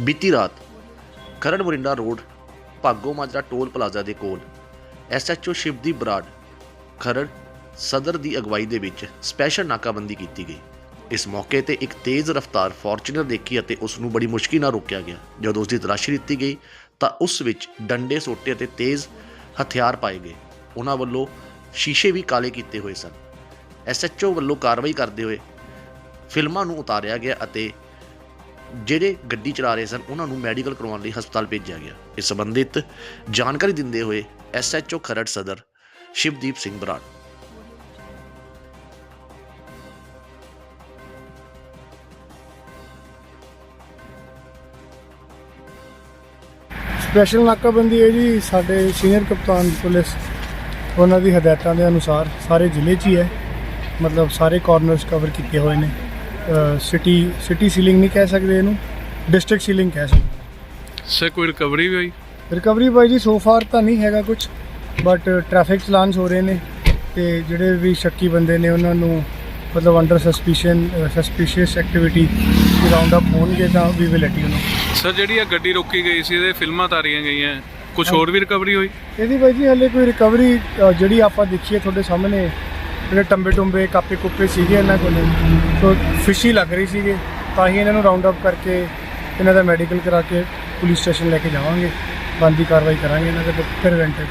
ਬੀਤੀ ਰਾਤ Kharar Morinda road Bhago Majra toll plaza ਦੇ ਕੋਲ ਐਸਐਚਓ ਸ਼ਿਵਦੀਪ ਬਰਾੜ ਖਰੜ ਸਦਰ ਦੀ ਅਗਵਾਈ ਦੇ ਵਿੱਚ ਸਪੈਸ਼ਲ ਨਾਕਾਬੰਦੀ ਕੀਤੀ ਗਈ। ਇਸ ਮੌਕੇ ਤੇ ਇੱਕ ਤੇਜ਼ ਰਫ਼ਤਾਰ ਫੋਰਚੂਨਰ ਦੇਖੀ ਅਤੇ ਉਸ ਨੂੰ ਬੜੀ ਮੁਸ਼ਕਿਲ ਨਾਲ ਰੋਕਿਆ ਗਿਆ। ਜਦੋਂ ਉਸ ਦੀ ਤਲਾਸ਼ੀ ਦਿੱਤੀ ਗਈ, ਤਾਂ ਉਸ ਵਿੱਚ ਡੰਡੇ ਸੋਟੇ ਅਤੇ ਤੇਜ਼ ਹਥਿਆਰ ਪਾਏ ਗਏ। ਉਹਨਾਂ ਵੱਲੋਂ ਸ਼ੀਸ਼ੇ ਵੀ ਕਾਲੇ ਕੀਤੇ ਹੋਏ ਸਨ। ਐਸਐਚਓ ਵੱਲੋਂ ਕਾਰਵਾਈ ਕਰਦੇ ਹੋਏ ਫਿਲਮਾਂ ਨੂੰ ਉਤਾਰਿਆ ਗਿਆ ਅਤੇ ਜਿਹੜੇ ਗੱਡੀ ਚਲਾ ਰਹੇ ਸਨ, ਉਹਨਾਂ ਨੂੰ ਮੈਡੀਕਲ ਕਰਵਾਉਣ ਲਈ ਹਸਪਤਾਲ ਭੇਜਿਆ ਗਿਆ। ਇਸ ਸੰਬੰਧਿਤ ਜਾਣਕਾਰੀ ਦਿੰਦੇ ਹੋਏ ਐਸਐਚਓ ਖਰੜ ਸਦਰ ਸ਼ਿਵਦੀਪ ਸਿੰਘ ਬਰਾੜ। ਸਪੈਸ਼ਲ ਨਾਕਾਬੰਦੀ ਹੈ ਜੀ ਸਾਡੇ ਸੀਨੀਅਰ ਕਪਤਾਨ ਪੁਲਿਸ, ਉਹਨਾਂ ਦੀ ਹਦਾਇਤਾਂ ਦੇ ਅਨੁਸਾਰ ਸਾਰੇ ਜ਼ਿਲ੍ਹੇ 'ਚ ਹੀ ਹੈ। ਮਤਲਬ ਸਾਰੇ ਕਾਰਨਰਸ ਕਵਰ ਕੀਤੇ ਹੋਏ ਨੇ। ਸਿਟੀ ਸਿਟੀ ਸੀਲਿੰਗ ਨਹੀਂ ਕਹਿ ਸਕਦੇ ਇਹਨੂੰ ਡਿਸਟ੍ਰਿਕਟ ਸੀਲਿੰਗ ਕਹਿ ਸਕਦੇ ਸਰ ਕੋਈ ਰਿਕਵਰੀ ਵੀ ਹੋਈ? ਰਿਕਵਰੀ ਬਾਈ ਜੀ ਸੋ ਫਾਰ ਤਾਂ ਨਹੀਂ ਹੈਗਾ ਕੁਝ ਬਟ ਟ੍ਰੈਫਿਕ ਚਲਾਨਸ ਹੋ ਰਹੇ ਨੇ ਤੇ ਜਿਹੜੇ ਵੀ ਸ਼ੱਕੀ ਬੰਦੇ ਨੇ ਉਹਨਾਂ ਨੂੰ ਮਤਲਬ under suspicion suspicious activity round up ਹੋਣਗੇ ਤਾਂ ਵੀ will let you know sir ਜਿਹੜੀ ਆ ਗੱਡੀ ਰੋਕੀ ਗਈ ਸੀ ਇਹਦੇ ਫਿਲਮਾਂ ਤਾਰੀਆਂ ਗਈਆਂ। ਕੁਝ ਹੋਰ ਵੀ ਰਿਕਵਰੀ ਹੋਈ? ਇਹਦੀ ਬਾਈ ਜੀ ਹਲੇ ਕੋਈ ਰਿਕਵਰੀ ਜਿਹੜੀ ਆਪਾਂ ਦੇਖੀਏ ਤੁਹਾਡੇ ਸਾਹਮਣੇ ਜਿਹੜੇ ਟੰਬੇ ਟੁੰਬੇ, ਕਾਪੇ ਕੁੱਪੇ ਸੀਗੇ ਇਹਨਾਂ ਕੋਲ। ਸੋ ਫਿਸ਼ੀ ਲੱਗ ਰਹੀ ਸੀਗੇ। ਤਾਂ ਹੀ ਇਹਨਾਂ ਨੂੰ ਰਾਉਂਡ ਅਪ ਕਰਕੇ ਇਹਨਾਂ ਦਾ ਮੈਡੀਕਲ ਕਰਾ ਕੇ ਪੁਲਿਸ ਸਟੇਸ਼ਨ ਲੈ ਕੇ ਜਾਵਾਂਗੇ। ਬੰਦੀ ਕਾਰਵਾਈ ਕਰਾਂਗੇ ਇਹਨਾਂ ਦੇ, ਫਿਰ ਪ੍ਰੀਵੈਂਟਿਵ